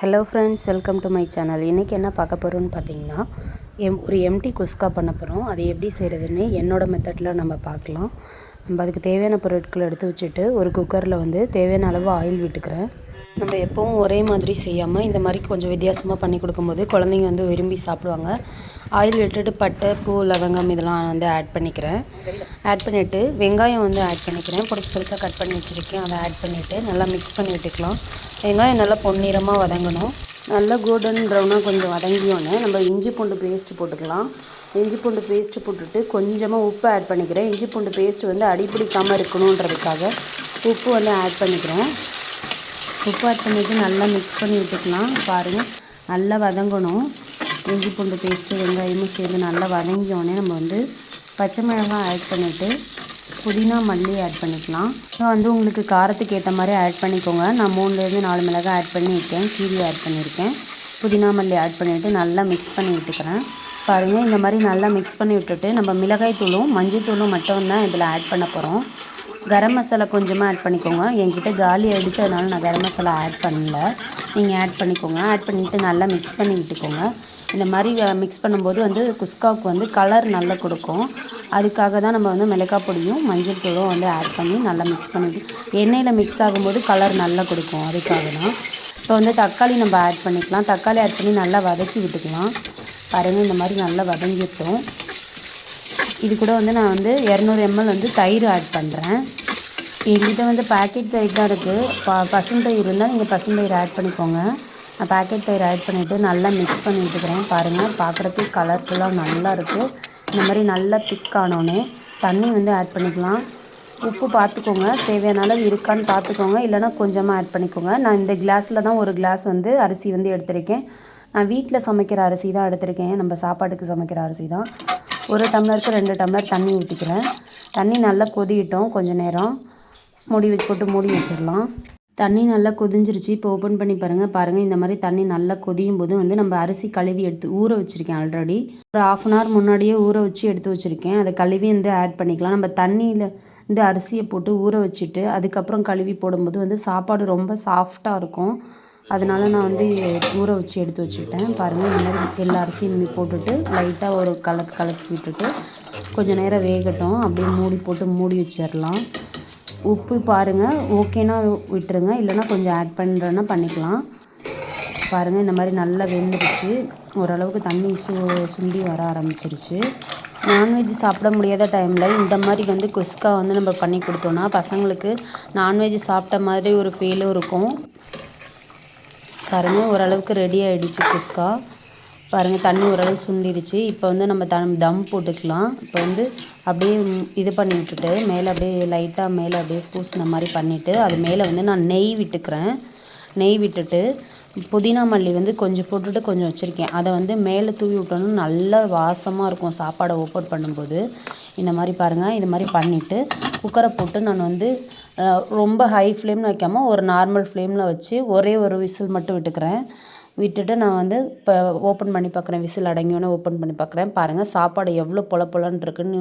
Hello friends welcome to my channel இன்றைக்கி என்ன பார்க்க போகிறோன்னு பார்த்தீங்கன்னா எம் ஒரு எம்டி குஸ்கா பண்ண போகிறோம் அது எப்படி செய்கிறதுன்னு என்னோடய மெத்தடில் நம்ம பார்க்கலாம். நம்ம அதுக்கு தேவையான பொருட்களை எடுத்து வச்சுட்டு ஒரு குக்கரில் வந்து தேவையான அளவு ஆயில் விட்டுக்கிறேன். நம்ம எப்போவும் ஒரே மாதிரி செய்யாமல் இந்த மாதிரி கொஞ்சம் வித்தியாசமாக பண்ணி கொடுக்கும்போது குழந்தைங்க வந்து விரும்பி சாப்பிடுவாங்க. ஆயில் விட்டுட்டு பட்டை பூ லவங்கம் இதெல்லாம் வந்து ஆட் பண்ணிக்கிறேன். ஆட் பண்ணிவிட்டு வெங்காயம் வந்து ஆட் பண்ணிக்கிறேன். பொடிசு பொடிசாக கட் பண்ணி வச்சுருக்கேன். அதை ஆட் பண்ணிவிட்டு நல்லா மிக்ஸ் பண்ணி விட்டுக்கலாம். வெங்காயம் நல்லா பொன்னிறமாக வதங்கணும். நல்லா கோல்டன் ப்ரௌனாக கொஞ்சம் வதங்கியோன்னே நம்ம இஞ்சி பூண்டு பேஸ்ட்டு போட்டுக்கலாம். இஞ்சி பூண்டு பேஸ்ட்டு போட்டுட்டு கொஞ்சமாக உப்பு ஆட் பண்ணிக்கிறேன். இஞ்சி பூண்டு பேஸ்ட்டு வந்து அடிப்பிடிக்காமல் இருக்கணுன்றதுக்காக உப்பு வந்து ஆட் பண்ணிக்கிறேன். உப்பு ஆட் நல்லா மிக்ஸ் பண்ணி விட்டுக்கலாம் பாருங்கள் நல்லா வதங்கணும். இஞ்சி பூண்டு பேஸ்ட்டு வெங்காயமும் சேர்ந்து நல்லா வதங்கியோடனே நம்ம வந்து பச்சை மிளகாய் ஆட் பண்ணிவிட்டு புதினா மல்லி ஆட் பண்ணிக்கலாம். வந்து உங்களுக்கு காரத்துக்கு ஏற்ற மாதிரி ஆட் பண்ணிக்கோங்க. நான் மூணுலேருந்து நாலு மிளகாய் ஆட் பண்ணியிருக்கேன். கீரி ஆட் பண்ணியிருக்கேன். புதினா மல்லி ஆட் பண்ணிவிட்டு நல்லா மிக்ஸ் பண்ணி விட்டுக்கிறேன். பாருங்கள் இந்த மாதிரி நல்லா மிக்ஸ் பண்ணி விட்டுட்டு நம்ம மிளகாய் தூளும் மஞ்சள் தூளும் மட்டும் தான் இதில் ஆட் பண்ண போகிறோம் கரம் மசாலா கொஞ்சமாக ஆட் பண்ணிக்கோங்க. என்கிட்ட காலி ஆகிடுச்சு அதனால் நான் கரம் மசாலா ஆட் பண்ணல. நீங்கள் ஆட் பண்ணிக்கோங்க. ஆட் பண்ணிவிட்டு நல்லா மிக்ஸ் பண்ணி விட்டுக்கோங்க. இந்த மாதிரி மிக்ஸ் பண்ணும்போது வந்து குஸ்காவுக்கு வந்து கலர் நல்லா கொடுக்கும். அதுக்காக தான் நம்ம வந்து மிளகாய் பொடியும் மஞ்சள் தூளும் வந்து ஆட் பண்ணி நல்லா மிக்ஸ் பண்ணி எண்ணெயில் மிக்ஸ் ஆகும்போது கலர் நல்லா கொடுக்கும். அதுக்காக தான். இப்போ வந்து தக்காளி நம்ம ஆட் பண்ணிக்கலாம். தக்காளி ஆட் பண்ணி நல்லா வதக்கி விட்டுக்கலாம். பாருங்கள் இந்த மாதிரி நல்லா வதங்கிட்டோம். இது கூட வந்து நான் வந்து இரநூறு எம்எல் வந்து தயிர் ஆட் பண்ணுறேன் எங்கிட்ட வந்து பேக்கெட் தயிர் தான் இருக்குது ப பசுந்தயிர் இருந்தால் நீங்கள் பசுந்தயிர் ஆட் பண்ணிக்கோங்க. நான் பேக்கெட் தயிர் ஆட் பண்ணிவிட்டு நல்லா மிக்ஸ் பண்ணி விட்டுக்கிறேன் பாருங்கள் பார்க்குறதுக்கு கலர்ஃபுல்லாக நல்லா இருக்குது இந்த மாதிரி நல்லா திக்கானோடனே தண்ணி வந்து ஆட் பண்ணிக்கலாம். உப்பு பார்த்துக்கோங்க தேவையான அளவு இருக்கான்னு பார்த்துக்கோங்க இல்லைனா கொஞ்சமாக ஆட் பண்ணிக்கோங்க. நான் இந்த கிளாஸில் தான் ஒரு கிளாஸ் வந்து அரிசி வந்து எடுத்திருக்கேன். நான் வீட்டில் சமைக்கிற அரிசி தான் எடுத்திருக்கேன். நம்ம சாப்பாட்டுக்கு சமைக்கிற அரிசி தான். ஒரு டம்ளருக்கு ரெண்டு டம்ளர் தண்ணி ஊற்றிக்கிறேன் தண்ணி நல்லா கொதிக்கிட்டோம் கொஞ்சம் நேரம். மூடி வச்சு போட்டு மூடி வச்சிடலாம். தண்ணி நல்லா கொதிஞ்சிருச்சு. இப்போ ஓப்பன் பண்ணி பாருங்கள் பாருங்கள் இந்த மாதிரி தண்ணி நல்லா கொதியும் போது வந்து நம்ம அரிசி கழுவி எடுத்து ஊற வச்சுருக்கேன் ஆல்ரெடி ஒரு ஆஃப் அன் ஹவர் முன்னாடியே ஊற வச்சு எடுத்து வச்சுருக்கேன். அதை கழுவி வந்து ஆட் பண்ணிக்கலாம். நம்ம தண்ணியில் வந்து அரிசியை போட்டு ஊற வச்சுட்டு அதுக்கப்புறம் கழுவி போடும்போது வந்து சாப்பாடு ரொம்ப சாஃப்டாக இருக்கும். அதனால நான் வந்து ஊற வச்சு எடுத்து வச்சுக்கிட்டேன். பாருங்கள் இந்த மாதிரி எல்லா அரிசியும் போட்டுட்டு லைட்டாக ஒரு கலக்கு கலக்கி விட்டுட்டு கொஞ்சம் நேரம் வேகட்டும். அப்படியே மூடி போட்டு மூடி வச்சிடலாம். உப்பு பாருங்கள் ஓகேனா விட்டுருங்க. இல்லைனா கொஞ்சம் ஆட் பண்ணுறேன்னா பண்ணிக்கலாம். பாருங்கள் இந்த மாதிரி நல்லா வெந்துடுச்சு. ஓரளவுக்கு தண்ணி சு சுண்டி வர ஆரம்பிச்சிருச்சு. நான்வெஜ் சாப்பிட முடியாத டைமில் இந்த மாதிரி வந்து குஸ்கா வந்து நம்ம பண்ணி கொடுத்தோன்னா பசங்களுக்கு நான்வெஜ் சாப்பிட்ட மாதிரி ஒரு ஃபீலும் இருக்கும். பாருங்கள் ஓரளவுக்கு ரெடி ஆகிடுச்சு குஸ்கா. பாருங்கள் தண்ணி ஓரளவு சுண்டிடுச்சு. இப்போ வந்து நம்ம தம் தம் போட்டுக்கலாம். இப்போ வந்து அப்படியே இது பண்ணி விட்டுட்டு மேலே அப்படியே லைட்டாக மேலே அப்படியே பூசின மாதிரி பண்ணிவிட்டு அது மேலே வந்து நான் நெய் விட்டுக்கிறேன். நெய் விட்டுட்டு புதினா மல்லி வந்து கொஞ்சம் போட்டுட்டு கொஞ்சம் வச்சுருக்கேன். அதை வந்து மேலே தூவி விட்டோன்னா நல்லா வாசமாக இருக்கும் சாப்பாடை ஓப்பன் பண்ணும்போது. இந்த மாதிரி பாருங்கள் இது மாதிரி பண்ணிவிட்டு குக்கரை போட்டு நான் வந்து ரொம்ப ஹை ஃப்ளேமில் வைக்காமல் ஒரு நார்மல் ஃப்ளேமில் வச்சு ஒரே ஒரு விசில் மட்டும் விட்டுக்கிறேன். விட்டுட்டு நான் வந்து இப்போ ஓப்பன் பண்ணி பார்க்குறேன் விசில் அடங்கியோன்னே ஓப்பன் பண்ணி பார்க்குறேன் பாருங்கள் சாப்பாடு எவ்வளோ பொல பொலன்னு இருக்குன்னு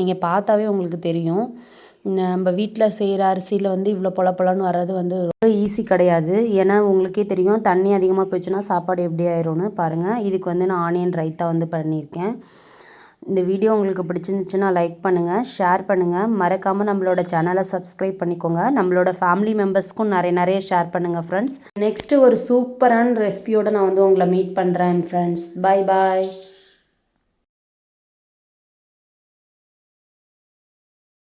நீங்கள் பார்த்தாவே உங்களுக்கு தெரியும். நம்ம வீட்டில் செய்கிற அரிசியில் வந்து இவ்வளோ பொல பொலன்னு வர்றது வந்து ரொம்ப ஈஸி கிடையாது. ஏன்னா உங்களுக்கே தெரியும் தண்ணி அதிகமாக போயிடுச்சுன்னா சாப்பாடு எப்படி ஆயிரும்னு. பாருங்கள் இதுக்கு வந்து நான் ஆனியன் ரைத்தா வந்து பண்ணியிருக்கேன். இந்த வீடியோ உங்களுக்கு பிடிச்சிருந்துச்சுன்னா லைக் பண்ணுங்கள் ஷேர் பண்ணுங்கள் மறக்காமல் நம்மளோட சேனலை சப்ஸ்கிரைப் பண்ணிக்கோங்க. நம்மளோட ஃபேமிலி மெம்பர்ஸ்க்கும் நிறைய நிறைய ஷேர் பண்ணுங்கள் ஃப்ரெண்ட்ஸ் நெக்ஸ்ட்டு ஒரு சூப்பரான ரெசிபியோடு நான் வந்து உங்களை மீட் பண்ணுறேன் ஃப்ரெண்ட்ஸ் பாய் பாய்